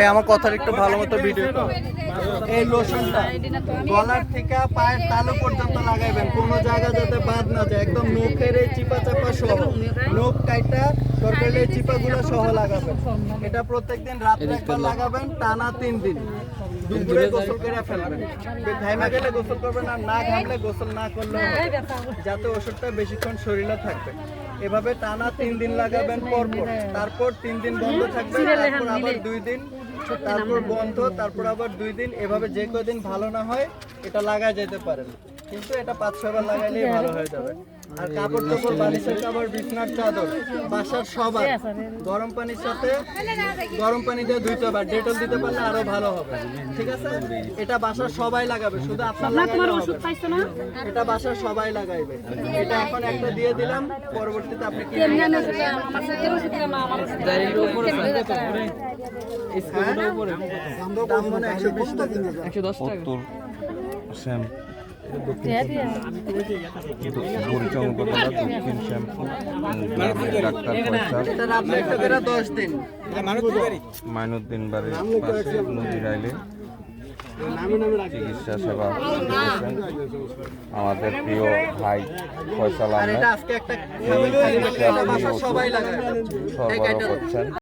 এই আমার কথার একটু ভালো মতো ভিডিও এই লোশনটা গলার থেকে পায়ের তালু পর্যন্ত লাগাইবেন। কোনো জায়গা যাতে বাদ না যায়। একদম নখের এই চিপা চাপা সহ। নখ কাইটা দরকার এই চিপাগুলো সহ লাগাবেন। এটা প্রত্যেকদিন একবার লাগাবেন টানা তিন দিন। দুপুরে গোসল করে ফেলবেন। ঘাইমা গেলে গোসল করবেন আর না ঘামলে গোসল না করলে যাতে ওষুধটা বেশিক্ষণ শরীরে থাকবে। এভাবে টানা তিন দিন লাগাবেন পর পর তারপর তিন দিন বন্ধ থাকবে তারপর আবার দুই দিন, তারপর বন্ধ, তারপর আবার দুই দিন, এভাবে যে কদিন ভালো না হয়, এটা লাগা যেতে পারেন কিন্তু এটা পাঁচ ছয়বার লাগাইলেই ভালো হয়ে যাবে। আর কাপড় চোপড় বালিশের কাপড় বিছনার চাদর বাসার সবার। গরম পানির সাথে গরম পানি দিয়ে ধুইতে হবে ডেটল দিতে পারলে আরও ভালো হবে। ঠিক আছে? এটা বাসার সবাই লাগাবে শুধু আপনার লাগাইলে হবে এটা বাসার সবাই লাগাইবে। এটা এখন একটা দিয়ে দিলাম পরবর্তীতে আপনি কি দাম মনে একশো বিশ টাকা। করে দশ দিন মাইনুদ্দিন বাড়ির পাশে নদীর আইলে চিকিৎসা সেবা আমাদের প্রিয় ভাই ফয়সাল আহমেদ সরবরাহ করছেন